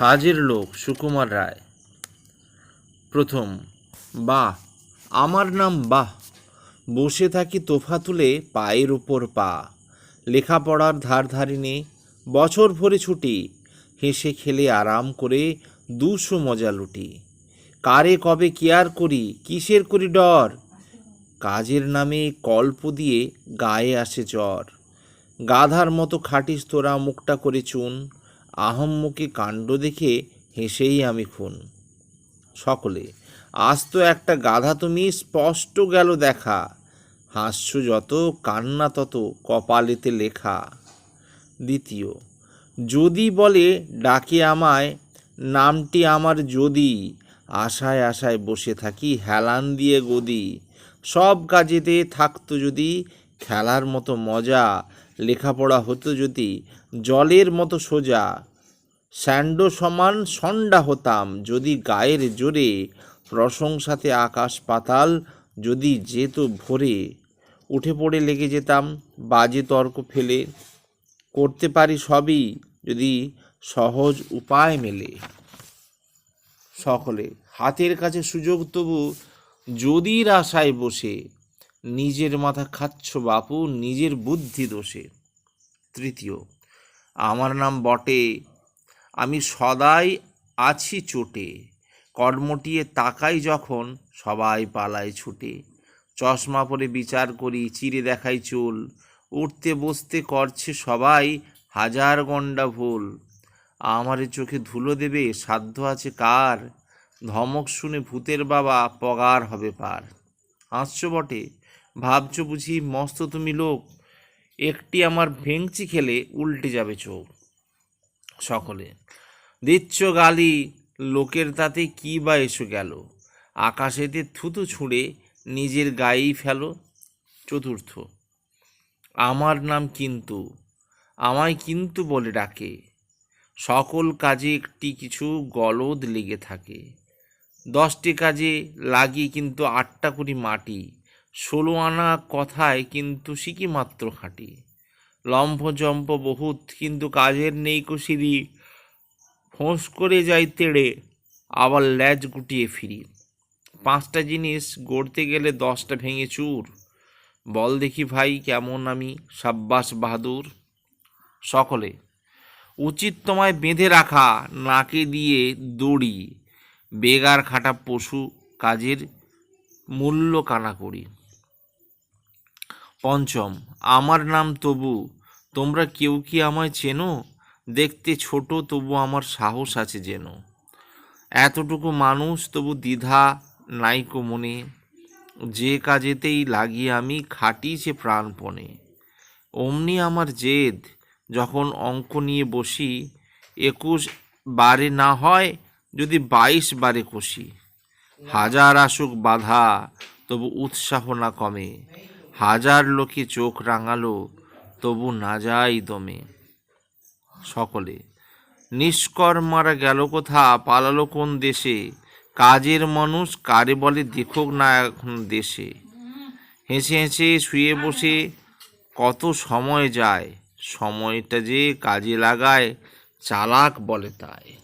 কাজের লোক সুকুমার রায়। প্রথম, বাহ, আমার নাম বাহ। বসে থাকি তোফা তুলে পায়ের ওপর পা। লেখাপড়ার ধার ধারিনে বছর ভরে ছুটি। হেসে খেলে আরাম করে দুশো মজা লুটি। কারে, কবে কেয়ার করি, কিসের করি ডর? কাজের নামে কল্প দিয়ে গায়ে আসে জ্বর। গাধার মতো খাটিস তোরা মুখটা করে চুন। আহম্মকে কাণ্ড দেখে হেসেই আমি খুন। সকলে, আজ তো একটা গাধা তুমি স্পষ্ট গেল দেখা হাস্য যত, কান্না তত, কপালেতে লেখা। দ্বিতীয়, যদি বলে ডাকে আমায়, নামটি আমার যদি, আশায় আশায় বসে থাকি, হেলান দিয়ে গদি, সব কাজেতে থাকতো যদি, খেলার মতো মজা, লেখাপড়া হতো যদি, জলের মতো সোজা স্যান্ডো সমান সন্ডা হতাম যদি গায়ের জোরে, প্রশংসাতে আকাশ পাতাল যদি যেত ভরে। উঠে পড়ে লেগে যেতাম, বাজে তর্ক ফেলে। করতে পারি সবই যদি সহজ উপায় মেলে। সকলে, হাতের কাছে সুযোগ তবু যদি আশায় বসে, নিজের মাথা খাচ্ছ বাপু, নিজের বুদ্ধি দোষে। তৃতীয়, আমার নাম বটে আমি সদাই আছি চোটে। কর্মটিয়ে তাকাই যখন সবাই পালায় ছুটে। চশমা পরে বিচার করি চিরে দেখাই চুল। উঠতে বসতে করছে সবাই হাজার গন্ডা ভুল। আমারে চোখে ধুলো দেবে, সাধ্য আছে কার? ধমক শুনে ভূতের বাবা পগার হবে পার। হাসছো বটে? ভাবছ বুঝি মস্ত তুমি লোক। একটি আমার ভেংচি খেলে উল্টে যাবে চোখ। সকলে। দিচ্ছ গালি, লোকের তাতে কি বা এসো গেল? আকাশেতে থুতু ছুঁড়ে নিজের গায়েই ফেলো। চতুর্থ, আমার নাম কিন্তু, আমায় কিন্তু বলে ডাকে। সকল কাজে একটি কিছু গলদ লেগে থাকে। দশটি কাজে লাগি কিন্তু আটটা করি মাটি, ষোলো আনা কথায় কিন্তু শিকি মাত্র খাটি। লম্ফ জম্প বহুত, কিন্তু কাজের নেই কুশিরি ফোঁস করে যাই তেড়ে, আবার ল্যাজ গুটিয়ে ফিরি। পাঁচটা জিনিস গড়তে গেলে দশটা ভেঙে চুর। বল দেখি ভাই কেমন আমি, সাব্বাস বাহাদুর। সকলে, উচিত তোমায় বেঁধে রাখা, নাকে দিয়ে দড়ি। বেগার খাটা পশু, কাজের মূল্য কানা করি। পঞ্চম, আমার নাম তবু। তোমরা কেউ কি আমায় চেনো? দেখতে ছোট, তবু আমার সাহস আছে যেন। এতটুকু মানুষ, তবু দ্বিধা নাইকো মনে। যে কাজেতেই লাগি আমি খাটিছে প্রাণপণে। অমনি আমার জেদ, যখন অঙ্ক নিয়ে বসি, একুশ বারে না হয়, যদি বাইশ বারে কষি। হাজার আসুক বাধা, তবু উৎসাহ না কমে। হাজার লোকে চোখ রাঙালো, তবু না যাই দমে। সকলে নিষ্কর্মারা গেল কোথা? পালালো কোন দেশে? কাজের মানুষ কারে বলে দেখুক না এখন দেশে? হেসে হেসে শুয়ে বসে কত সময় যায়? সময়টা যে কাজে লাগায়, চালাক বলে তাই।